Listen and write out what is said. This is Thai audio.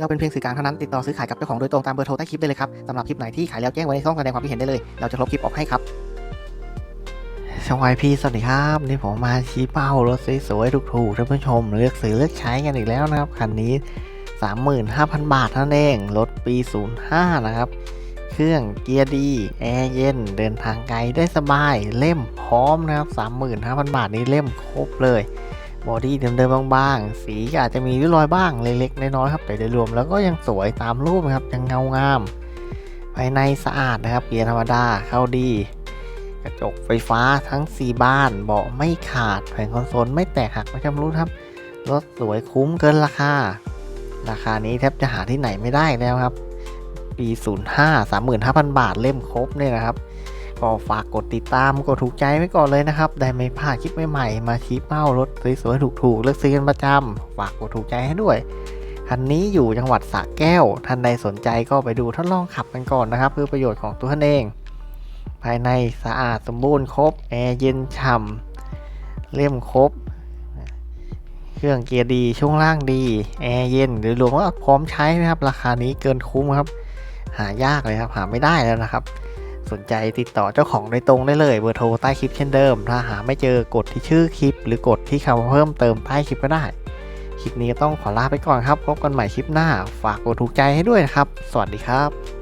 เราเป็นเพียงสื่อกลางเท่านั้นติดต่อซื้อขายกับเจ้าของโดยตรงตามเบอร์โทรใต้คลิปได้เลยครับสำหรับคลิปไหนที่ขายแล้วแจ้งไว้ในช่องแสดงความคิดเห็นได้เลย เราจะลบคลิปออกให้ครับสวัสดีสวัสดีครับนี่ผมมาชี้เป้ารถสวยๆถูกๆท่านผู้ชมเลือกซื้อเลือกใช้กันอีกแล้วนะครับคันนี้ 35,000 บาทเท่านั้นเองรถปี 05 นะครับ เครื่องเกียร์ดีแอร์เย็นเดินทางไกลได้สบายเล่มพร้อมนะครับ 35,000 บาทนี้เล่มครบเลย บอดี้เดิมๆบางๆ สีอาจจะมีริ้วรอยบ้างเล็กๆ น้อยๆครับ แต่โดยรวมแล้วก็ยังสวยตามรูปนะครับ ยังเงางาม ภายในสะอาดนะครับ เกียร์ธรรมดาเข้าดี กระจกไฟฟ้าทั้ง 4 บ้าน เบาะไม่ขาด แผงคอนโซลไม่แตกหักไม่ชำรุดครับ รถสวยคุ้มเกินราคา ราคานี้แทบจะหาที่ไหนไม่ได้แล้วครับ ปี 05 35,000 บาทเล่มครบเนี่ยนะครับ ก็ฝากกดติดตามกดถูกใจไว้ก่อนเลยนะครับ ได้ไม่พลาดคลิปใหม่ๆมาชี้เป้ารถสวยๆถูกๆเลือกซื้อกันประจำฝากกดถูกใจให้ด้วยคันนี้อยู่จังหวัดสระแก้ว ท่านใดสนใจก็ไปดูทดลองขับกันก่อนนะครับ เพื่อประโยชน์ของตัวท่านเอง ภายในสะอาดสมบูรณ์ครบ แอร์เย็นฉ่ำเล่มครบ เครื่องเกียร์ดี ช่วงล่างดี แอร์เย็น หรือรวมว่าพร้อมใช้นะครับ ราคานี้เกินคุ้มครับ หายากเลยครับ หาไม่ได้แล้วนะครับ สนใจติดต่อเจ้าของโดยตรงได้เลยเบอร์โทรใต้คลิปเช่นเดิม ถ้าหาไม่เจอกดที่ชื่อคลิป หรือกดที่คำว่าเพิ่มเติมใต้คลิปก็ได้ คลิปนี้ต้องขอลาไปก่อนครับ พบกันใหม่คลิปหน้า ฝากกดถูกใจให้ด้วยนะครับ สวัสดีครับ